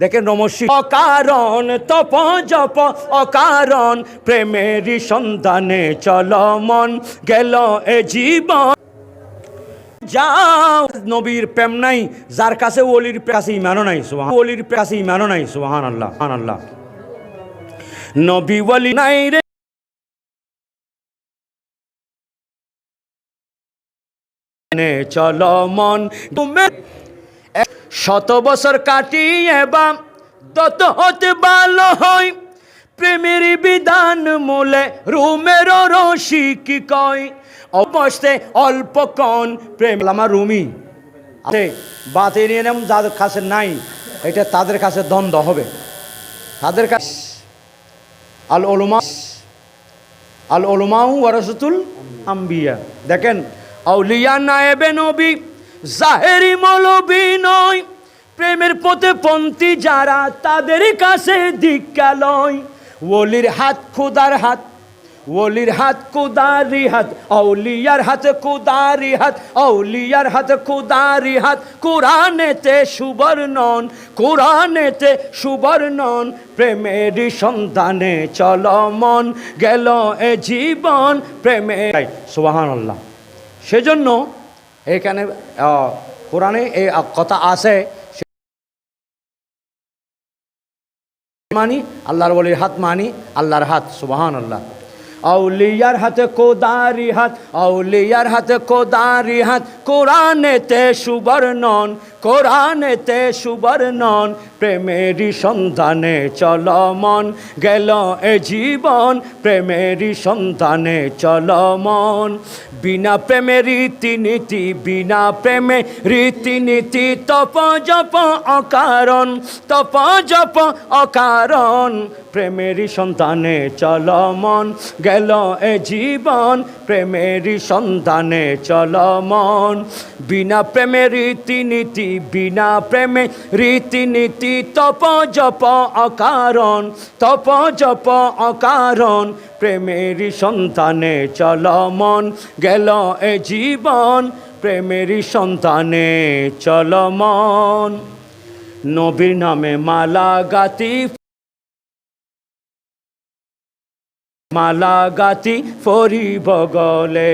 দেখেন নমস্বী অকারণ তপ জপ, অকারণ প্রেমেরই সন্ধানে চল মন, গেল এ জীবন। যাও, নবীর প্রেম নাই, যার কাছে ওলির কাছে ইমানও নাই, সুবহান ওলির কাছে ইমানও নাই সুবহান আল্লাহ সুবহান আল্লাহ নবী ওলি নাই রে। চল মন, তুমি শত বছর কাটিয়ে বা তত হতে ভালো হয় প্রেমের বিধান মূলে রুমের রসিক কয়? অবশ্যে অল্প কন প্রেম। আমার রুমি আছে বাতে নিয়ে নেম যাদের কাছে নাই, এটা তাদের কাছে দ্বন্দ্ব হবে। তাদের কাছে আল ওলমা, আল ওলমাউ ওয়ারাসতুল আম্বিয়া। দেখেন, আউলিয়া নায়েবে নবী জাহেরি মৌলবী নয়, প্রেমের পথে পন্থী যারা তাদের কাছে দিক্কালয় ওলির হাত খুদার হাত, ওলির হাত কুদারি হাত, আউলিয়ার হাত কুদারি হাত, আউলিয়ার হাত কুদারি হাত। কোরআনেতে সুবর্ণন কোরআনেতে সুবর্ণন প্রেমেরই সন্ধানে চল মন গেল এ জীবন প্রেমে। আল্লাহ সেজন্য এখানে কোরআনে এই কথা আছে। মানি, আল্লাহর বলির হাত মানি, আল্লাহর হাত সুবাহান আল্লাহ আউলিয়ার হাতে কোদারি হাত, আউলিয়ার হাতে কোদারি হাত, কোরআনেতে সুবর্ণন কোরআনেতে সুবর্ণন প্রেমেরই সন্ধানে চল মন, গেল এ জীবন। প্রেমেরই সন্ধানে চল মন। বিনা প্রেমে রীতিনীতি, বিনা প্রেমে রীতিনীতি তপ জপ অকারণ তপ জপ অকারণ। প্রেমেরই সন্তানে চল মন, গেল এ জীবন। প্রেমেরই সন্তানে চল মন। বিনা প্রেমে রীতিনীতি, বিনা প্রেমে রীতিনীতি তপ জপ অকারণ, তপ জপ অকারণ, প্রেমের সন্তানে চল মন, গেল এ জীবন, প্রেমের সন্তানে চল মন। নবীর নামে মালা গাতি মালা গাতি ফরিব গলে।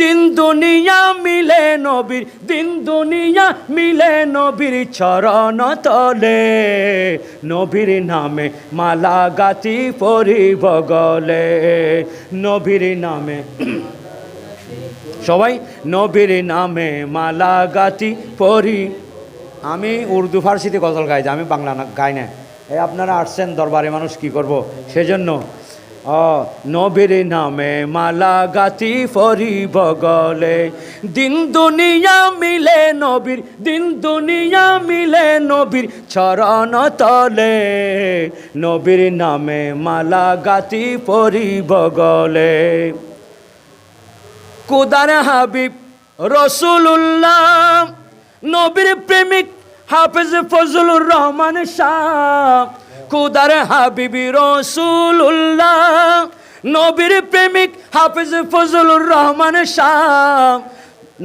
দিন দুনিয়া মিলে নবীর, দিন দুনিয়া মিলে নবীর চরণ তলে। নবীর নামে মালা গাতি ফরিব গলে। নবীর নামে সবাই, নবীর নামে মালা গাতি পরি আমি উর্দু ফার্সিতে গজল গাই আমি বাংলা গাই না। এই আপনারা আসছেন দরবারে, মানুষ কি করব? সেজন্য নবীর নামে মালা গাতি ফরি বগলে। দিন দুনিয়া মিলে নবীর, দিন দুনিয়া মিলে নবীর চরণ তলে। নবীর নামে মালা গাতি ফরি বগলে। কুদার হাবিব রসুল্লাহ নবীর প্রেমিক হাফেজ ফজলুর রহমান শাহ। কুদার হাবিবি রসুল্লাহ নবীর প্রেমিক হাফেজ ফজলুর রহমান শাহ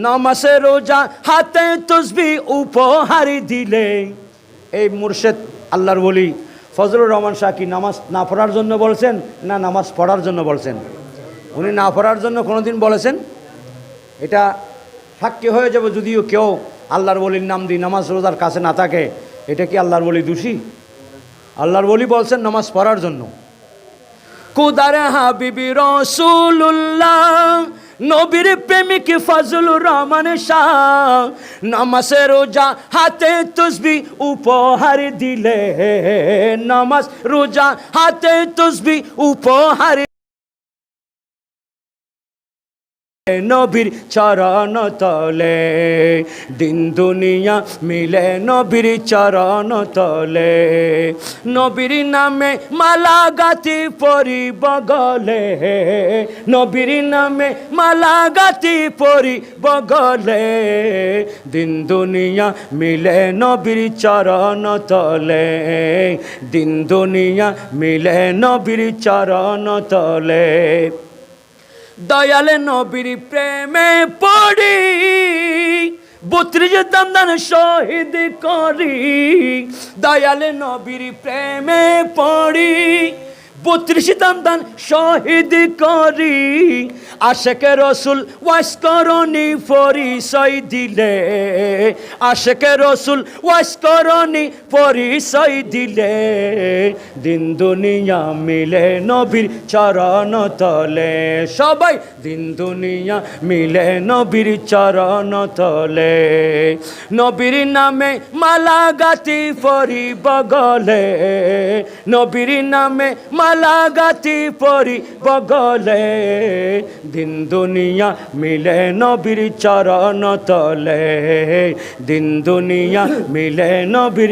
নমাসে রোজা হাতে তসবি উপহারি দিলে। এই মুর্শেদ আল্লাহর বলি ফজলুর রহমান শাহ কি নামাজ না পড়ার জন্য বলছেন না নামাজ পড়ার জন্য বলছেন? উনি না পড়ার জন্য কোনোদিন বলেছেন? এটা সাক্ষী হয়ে যাবে যদিও কেউ আল্লাহর বলির নাম দিয়ে নামাজ রোজার কাছে না থাকে। এটা কি আল্লাহর বলি দোষী? আল্লাহর বলি বলছেন নামাজ পড়ার জন্য। কুদার হাবিবি রসুল্লাহ নবীর প্রেমিক ফজলুর রহমান শাহ, নামাজে রোজা হাতে তুসবি উপহার দিলে নামাজ রোজা হাতে তুসবি উপহার নবীর চরণ তলে। দিন দুনিয়া মিলে নবীর চরণ তলে। নবীর নামে মালা গাতি পরি বগলে। নবীর নামে মালা গাতি পরি বগলে। দিন দুনিয়া মিলে নবীর চরণ তলে। দিন দুনিয়া মিলে নবীর চরণ তলে। দয়ালে নবীর প্রেমে পড়ি বত্রিশ দন্দন দান শহীদ করি। দয়াল নবীর প্রেমে পড়ি বত্রিশ দান শহীদ করি। আশেকে রসুল ওয়াস্করণী পরিচয় দিলে। আশেকে রসুল ওয়াস্করণী পরিচয় দিলে। দিন দুনিয়া মিলে নবীর চরণ তলে। সবাই দিন দুনিয়া মিলে নবীর চরণ তলে। নবীর নামে মালা গাতি পরি বগলে। নবীর নামে মালা গাতি পরি বগলে, দিন দুনিয়া মিলে নবীর চরণ তলে। দিন দুনিয়া মিলে নবীর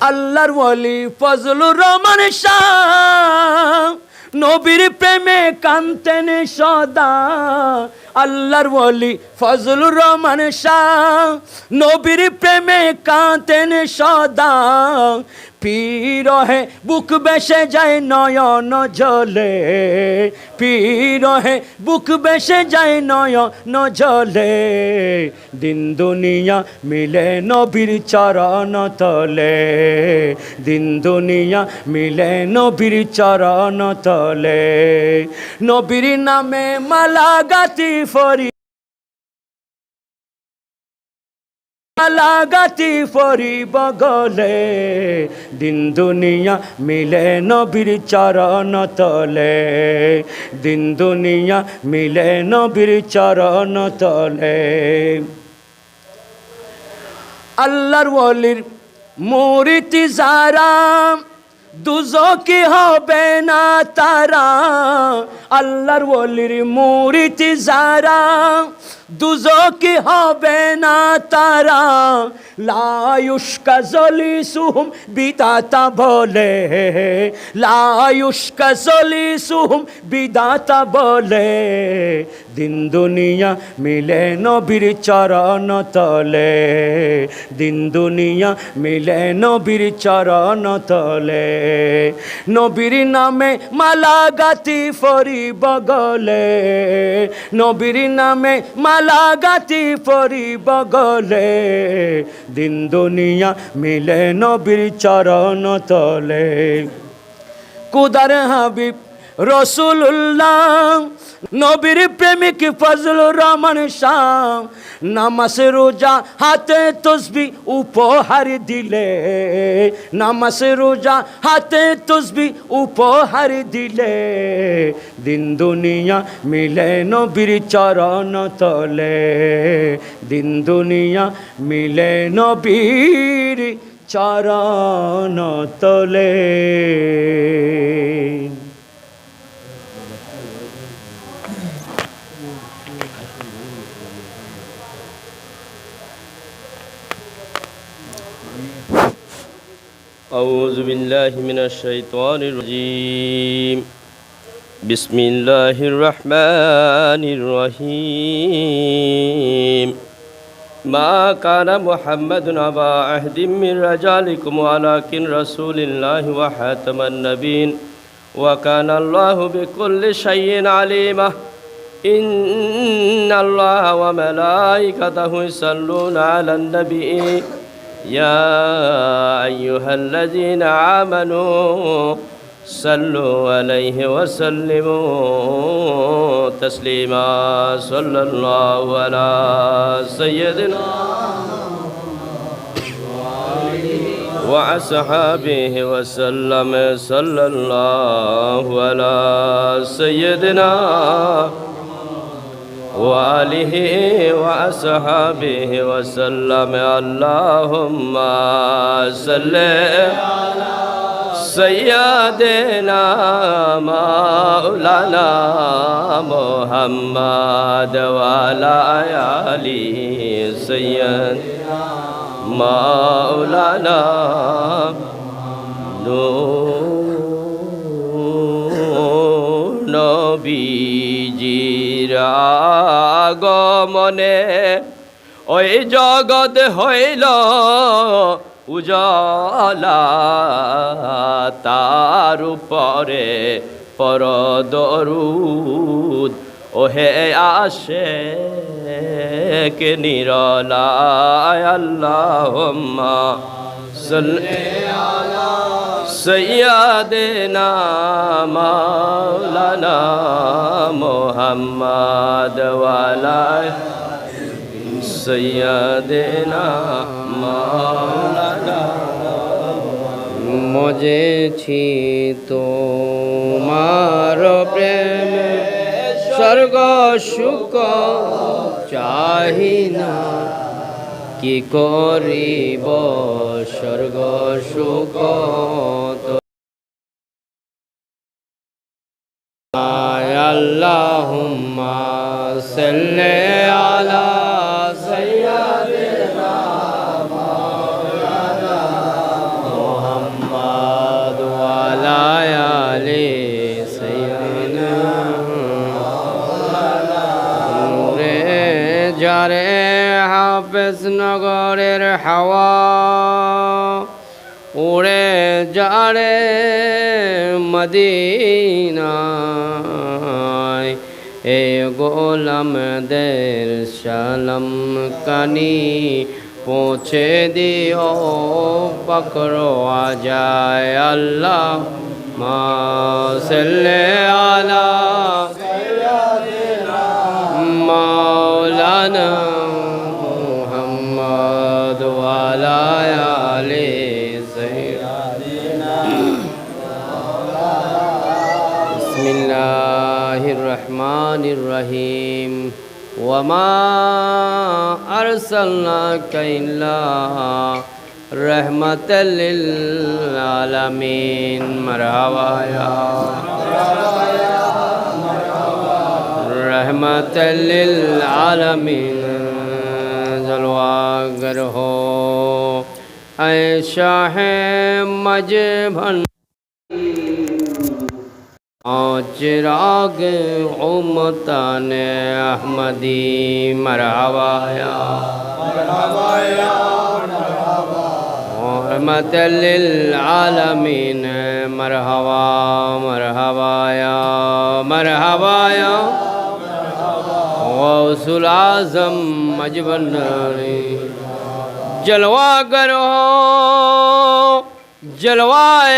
আল্লাহর ওয়ালি ফজলুর রহমান শাহ। নবীর প্রেমে কান্তেন সদা। আল্লাহর ওয়ালি ফজলুর রহমান শাহ। নবীর প্রেমে কাঁতেন সদা। পীর হে বুক বেসে যায় নয়ন জলে। পীর হে বুক বেসে যায় নয়ন জলে। দিন দুনিয়া মিলে নবীর চরণ তলে। দিন দুনিয়া মিলে নবীর চরণ তলে। নবীর নামে মালা গাতি ফরি লাগাতি ফরি বগলে, দিন দুনিয়া মিলে নবীর চরণ তলে। দিন দুনিয়া মিলে নবীর চরণ তলে। আল্লাহর ওলির মুরিতি যারা দুজকি হবে না তারা? আল্লাহর ওলির মুরিতি যারা, দুজকি হবে না তারা। লায়ুষ্কা জলি সুহুম বিদাতা বলে। লায়ুষ্কা জলি সুহুম বিদাতা বলে। দিন দুনিয়া মিলে নবীর চরণ তলে। দিন দুনিয়া মিলে নবীর চরণ তলে। নবীর নামে মালা গাতি ফরি বগলে, নবীর নামে মালা গাতি পরি বগলে। দিন দুনিয়া মিলে নবীর চরণ তলে। কুদার হাবিব রসুল্লাহ নবীর প্রেমিক ফজলুর রহমান শাহ নামাজ রোজা হাতে তসবি উপহার দিলে, নামাজ রোজা হাতে তসবি উপহার দিলে, দিন দুনিয়া মিলে নবীর চরণ তলে, দিন দুনিয়া মিলে নবীর চরণ তলে। أعوذ بالله من الشيطان الرجيم بسم الله الرحمن الرحيم ما كان محمد أبا عهد من رجالكم ولكن رسول الله وحاتم النبيين وكان الله بكل شيء عليما إن الله وملائكته يصلون على النبي يا أيها الذين آمنوا صلوا عليه وسلموا تسليما. صلى الله على سيدنا وأصحابه وسلم. صلى الله على سيدنا وآله وأصحابه وسلم اللهم صل على سيدنا مولانا محمد وعلى آله سيدنا مولانا نور نبي جي আগমনে ওই জগৎ হইল উজলা তার উপরে পরদরুদ ওহে আসে কে নিরলায় সৈয়দনা মাওলানা মোহাম্মদ ওয়ালায় সৈয়দনা মাওলানা মজেছি তোমার প্রেম স্বর্গ সুখ চাহি না। কি করিব স্বর্গ সুখ তো? আল্লাহুম্মা সাল্লি আলা সাইয়্যিদিনা মুহাম্মদ ওয়া আলা সাইয়্যিদিনা। কৃষ্ণগরের হাওয়া উড়ে যারে মদিনায়। এ গোলামদের সালাম কানি পৌঁছে দিও পকড়ো আ যায় আল্লাহ মাসলে আলা মাওলানা بسم الله الرحمن الرحيم وما أرسلناك إلا رحمة للعالمين مرحبا يا اگر ہو۔ اے شاہ مجبن چراغ امتان احمدی مرحبا یا۔ مرحبا یا مرحبا۔ رحمت للعالمین مرحبا مرحبا یا۔ مرحبا یا۔ غوث العظم مجبن جلوہ گر ہو جلوہ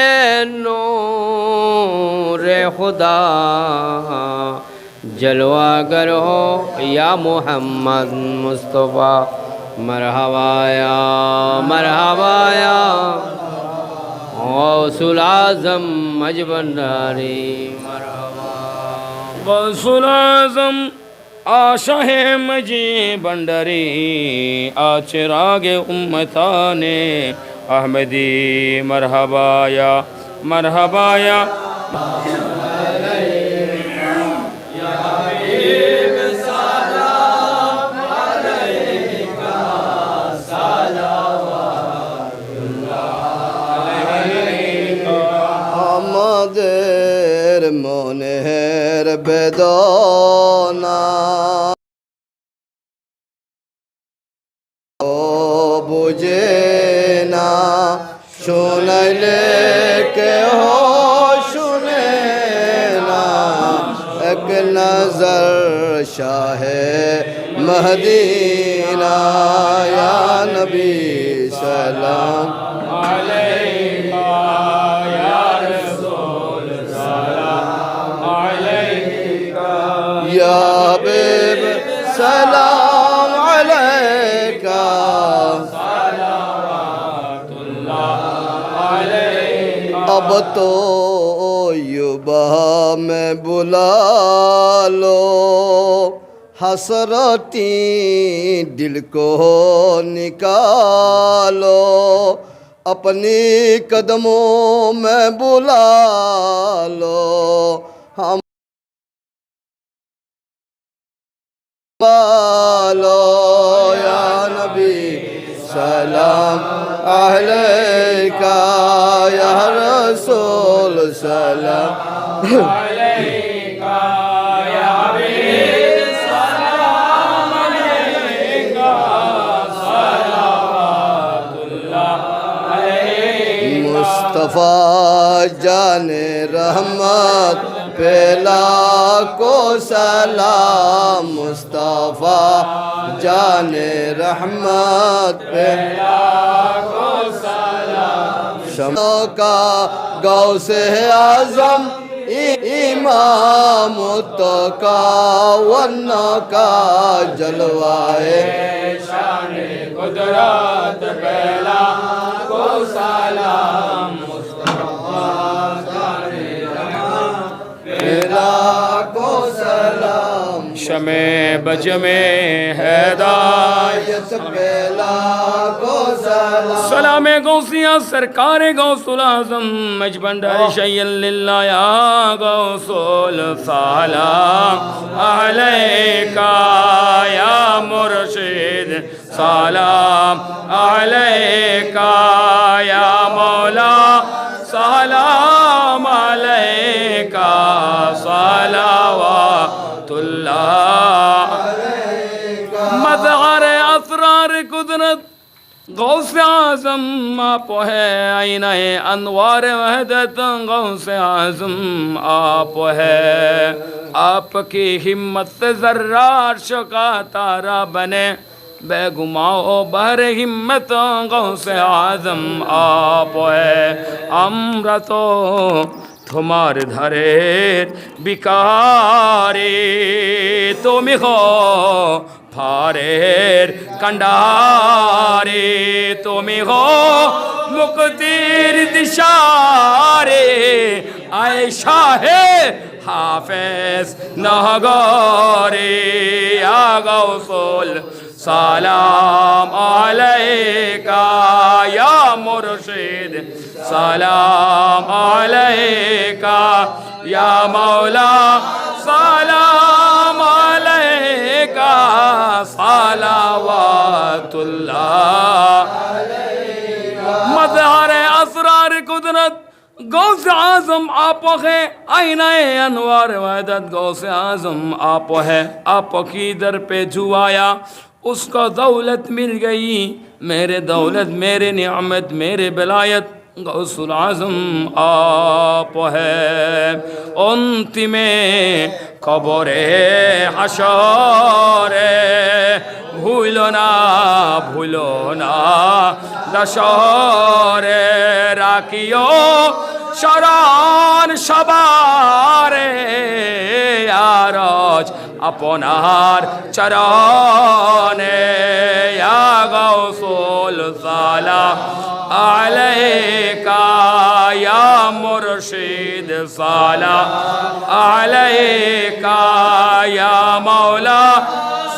نور خدا۔ جلوہ گر ہو یا محمد مصطفیٰ۔ مرحبا یا مرحبا یا۔ غوث العظم مجبن مرحبا۔ غوث العظم গৌসুল আজম আশাহে মজি বন্ডারি আচরাগে উম্মতানে আহমদি মরহবায়া মরহবায়া আমাদের মনের বেদনা ও বুঝে না শোনাইলে কেহ শুনে না এক নজর শাহে মহদিনা ইয়া নবী সালাম या تو یوبا میں بلا لو۔ حسرتی دل کو نکالو۔ اپنی قدموں میں بلا لو۔ ہم بالو یا نبی سلام علیکہ یا رسول سلام۔ علیکہ یا حبیب سلام علیکہ صلوات اللہ مصطفیٰ جان رحمت پہلا کو سلام مصطفیٰ جان رحمت پہلا کو سلام شمع کا گو سے عظم امام اتقا ون کا جلوائے شان قدرت پہلا کو سلام مصطفیٰ زہرا کو سلام شم بج ہدایت بیلا کو سلام سلام گوسیاں سرکار غوث العظم مجبند عرشی اللہ یا غوث السلام علیکہ یا مرشد سلام علیکہ یا مولا سلام علیکہ فطرت غوث اعظم آپ ہے آئینہ انوار وحدت، غوث اعظم آپ ہے۔ آپ کی ہمت سے ذرار شکا تارا بنے، بے گماؤ بہر ہمت غوث اعظم آپ ہے۔ امرتو، تمہار دھرے বিকারে তুমি হ ফারের কান্ডারে তুমি হো মুক্তির দিশারে আয় শাহে হাফেজ নহগরে আগৌসল সালাম আলাইকা ইয়া মুর্শিদ সালাম আলাইকা ইয়া মাওলা সালাম صلوات اللہ مظہر اسرار قدرت گوز اعظم آپ ہے. آئینہ انوار وحدت گوز اعظم آپ ہے. آپ کی در پہ جو آیا اس کو دولت مل گئی. میرے دولت، میرے نعمت، میرے بلایت. গৌসুল আজম আপ অন্তিমে কবরে হাসরে ভুল না ভুল না দশরে রাখিও শরণ সবারে। আপনার চরণে গৌসুল সালা আলাইকা ইয়া মুর্শিদ সালা আলাইকা ইয়া মাওলা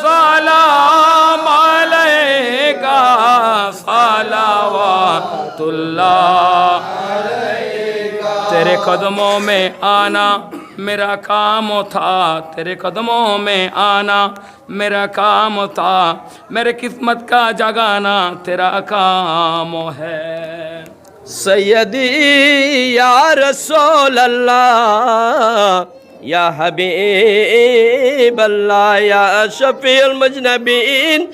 সালাম আলাইকা সালাওয়াতুল্লাহ तेरे कदमों में आना میرا کام تھا، تیرے قدموں میں آنا، میرا کام تھا، میرے قسمت کا جگانا، تیرا کام ہے۔ سیدی یا رسول اللہ، یا حبیب اللہ، یا شفیع المجنبین،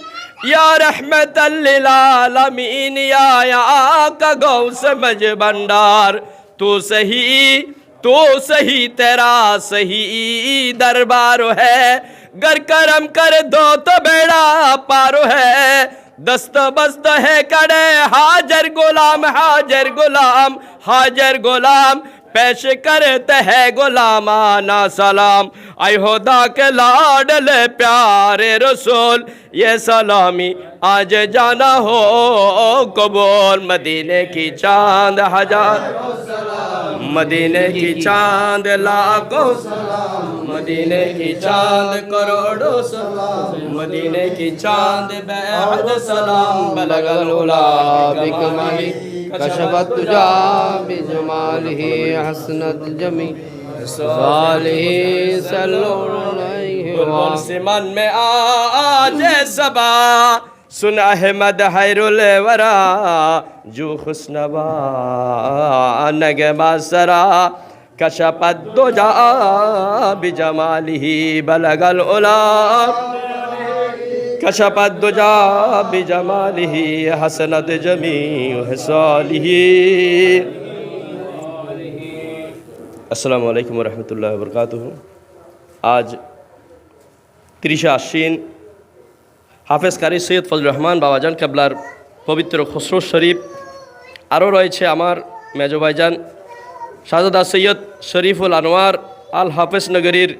یا رحمت للعالمین، یا یا آقا گوس مجبندار، تو صحیح تو صحیح تیرا صحیح دربار ہے۔ گر کرم کر دو تو بیڑا پارو ہے۔ دست بست ہے کڑے حاجر غلام حاجر غلام حاجر غلام۔ پیش کرتے ہیں غلامانہ سلام۔ اے ہدا کے لاڈل پیارے رسول، یہ سلامی آج جانا ہو قبول مدینہ کی چاند ہزار مدینہ کی چاند لاکھوں سلام مدینہ کی چاند کروڑوں سلام مدینہ کی چاند بحد سلام بلغ الولا بکمالی کشفت تجا ہی حسنت جمی صالحی صلی اللہ علیہ وسلم۔ سے من میں آج زبان সুন আহমদ হাইরুল ওয়ারা, জু হুসনবা নগে সরা কশপদ দুজা বিজমালিহি বলগল ওলা কশপদ দুজা বিজমালিহি হসনত জমি হসালিহি আসসালামু আলাইকুম রহমতুল্লাহ বরকাত আজ ত্রিশা আশ্বিন হাফেজ কারি সৈয়দ ফজল রহমান বাবাজান কেবলার পবিত্র খসরু শরীফ। আরও রয়েছে আমার মেজো ভাইজান শাহজাদা সৈয়দ শরীফুল আনোয়ার আল হাফেজ নগরীর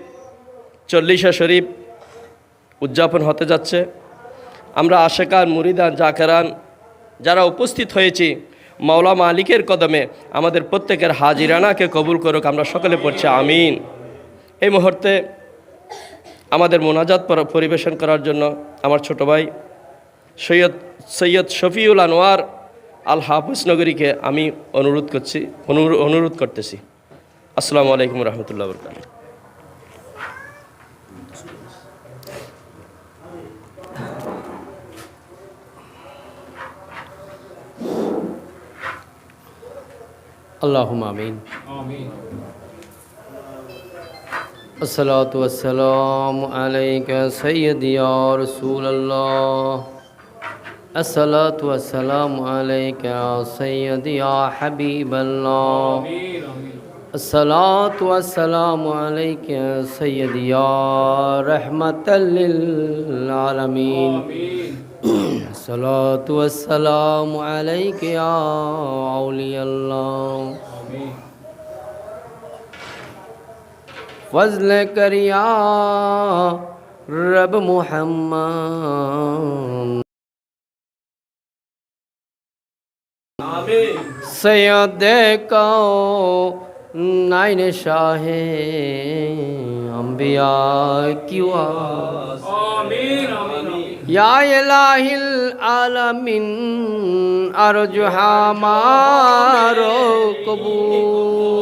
চল্লিশা শরীফ উদযাপন হতে যাচ্ছে। আমরা আশেকান মুরিদান জাকেরান যারা উপস্থিত হয়েছি, মাওলা মালিকের কদমে আমাদের প্রত্যেকের হাজিরানাকে কবুল করুক, আমরা সকলে পড়ছি আমিন। এই মুহূর্তে আমাদের মোনাজাত পরিবেশন করার জন্য আমার ছোট ভাই সৈয়দ সৈয়দ শফিউল আনোয়ার আল হাফিজ নগরীকে আমি অনুরোধ করছি অনুরোধ করতেছি। আসসালামু আলাইকুম রহমতুল্লাহ বরকাত আল্লাহ আমিন। আমিন। الصلاة والسلام عليك يا سيدي يا رسول الله. الصلاة والسلام عليك يا سيدي يا حبيب الله. الصلاة والسلام عليك يا سيدي يا رحمة للعالمين. الصلاة والسلام عليك يا أولي الله. فضل کر یا رب محمد سید کو نائن شاہ انبیاء کی آواز آمین آمین یا الہ العالمین ارجو ہمارو قبول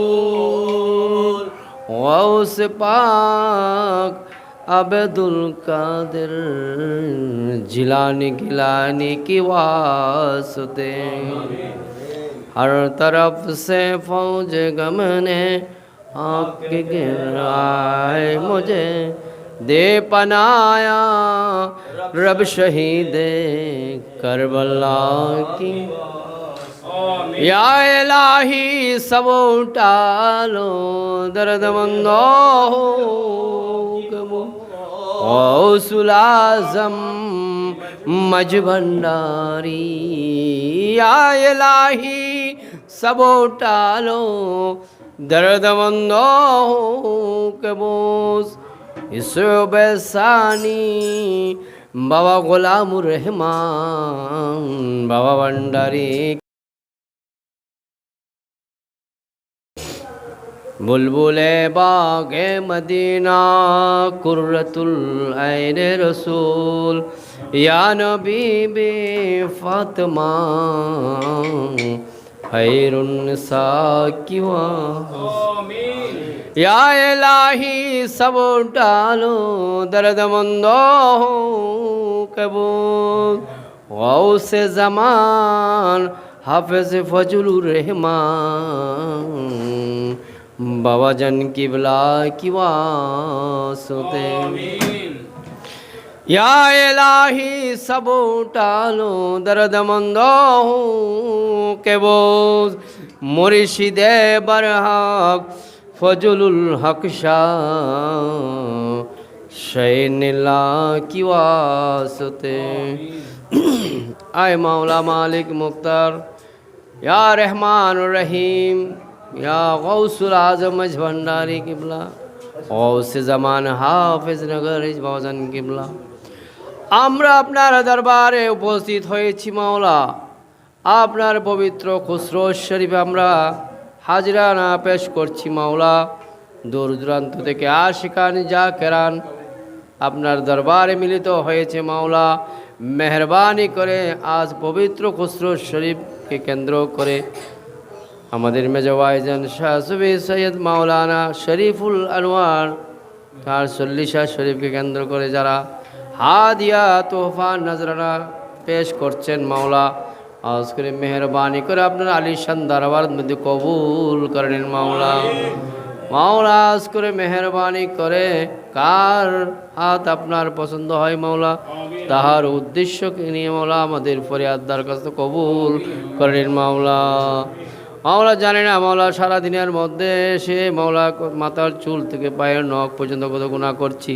غوث پاک عبدال قادر جلانی گلانی کی واسطے۔ ہر طرف سے فوج غم نے آپ کے گرائے مجھے دے پنایا۔ رب شہید کربلا کی یا الہی سب اٹھالو درد مندو حکم اوصل آزم مجبنداری یا الہی سب اٹھالو درد مندو کبوس اس بیسانی بابا غلام الرحمان بابا بنداری বুলবুলে বাগে মদিনা কুরতুল আইনে রসুল। ইয়া নবী বে ফাতমা খৈরুন সাকিওয়া ইয়া এলাহি সব ডালো দর্দ মন্দ কবুল। গৌসে জমান হাফেজ ফজলুর রহমান। বাবা জান কিবলা কি ওয়াসতে ইয়া এলাহি সব টালো দরদ মন্দ মরিষি দে বরহাক ফজলুল হক শাহ কি ওয়াসতে আয় মাওলা মালিক মুক্তার। ইয়া রহমান রহিম। গৌসুল আজম মজ ভণ্ডারি কিবলা গৌস জামান হাফিজ নগর বাজান কিবলা আমরা আপনার দরবারে উপস্থিত হয়েছি মাওলা আপনার পবিত্র খুসরো শরীফ আমরা হাজিরা না পেশ করছি মাওলা দূর দূরান্ত থেকে আশিকান যা কেরান আপনার দরবারে মিলিত হয়েছে মাওলা মেহরবানি করে আজ পবিত্র খুসরো শরীফকে কেন্দ্র করে আমাদের মেজওয়াইজান শাহ সুবি সৈয়দ মাওলানা শরীফুল আনোয়ার, তার চল্লিশা শরীফকে কেন্দ্র করে যারা হাদিয়া তোহফা নজরানা পেশ করছেন মাওলা, আজ করে মেহরবানি করে আপনার আলিশান দরবার মধ্যে কবুল করেন মাওলা। মাওলা, আজ করে মেহরবানি করে কার হাত আপনার পছন্দ হয় মাওলা? তাহার উদ্দেশ্যকে নিয়ে মাওলা আমাদের ফরিয়াদ দরখাস্ত কবুল করেন মাওলা। মাওলা জানে না, মাওলা সারা দিনের মধ্যে সে মাওলা মাথার চুল থেকে পায়ের নখ পর্যন্ত কত গুণা করছি।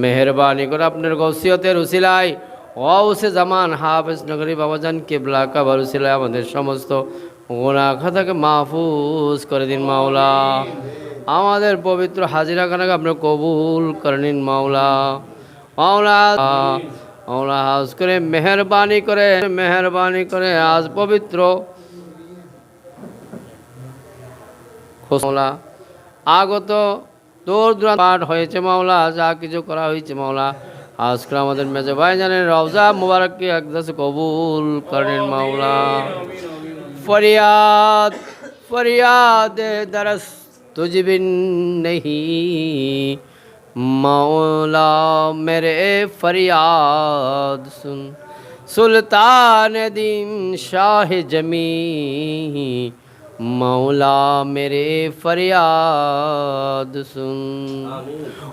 মেহরবানি করে আপনার গৌসিয়তের উসিলায় অসে জামান, হাফেজ নগরী বাবাজান, কেবলা কাবার উসিলায় আমাদের সমস্ত গুণা খাতাকে মাহফুজ করে দিন মাওলা। আমাদের পবিত্র হাজিরা খানাকে আপনি কবুল করে নিন মাওলা। মাওলা মাওলা হাজ করে মেহরবানি করে মেহরবানি করে আজ পবিত্র মাওলা আগত দূর দূরান্ত পাঠ হয়েছে মাওলা যা কিছু করা হয়েছে মাওলা আজকে আমাদের মেজে ভাই জানেন রওজা মুবারককে একদাসে কবুল করেন মাওলা ফরিয়াদ ফরিয়াদ দরস তুজবিন নেহি। মাওলা মেরে ফরিয়াদ সুন। সুলতান দিন শাহ জমি। مولا میرے فریاد سن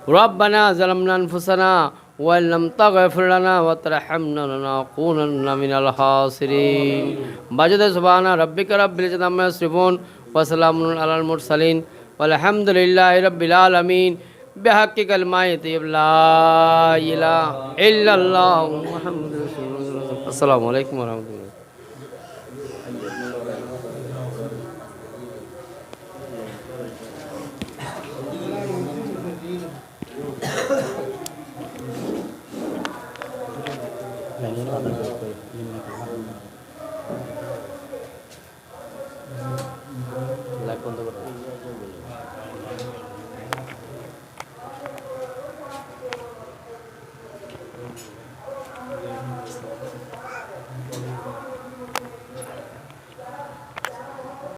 ربنا ظلمنا انفسنا وإن لم تغفر لنا وترحمنا لنكونن من الخاسرين بجد سبحان ربك رب العزة عما يصفون وسلام على المرسلين والحمد لله رب العالمين بحق كلمة طيب لا إله إلا الله محمد رسول الله السلام عليكم ورحمة الله opinion on it.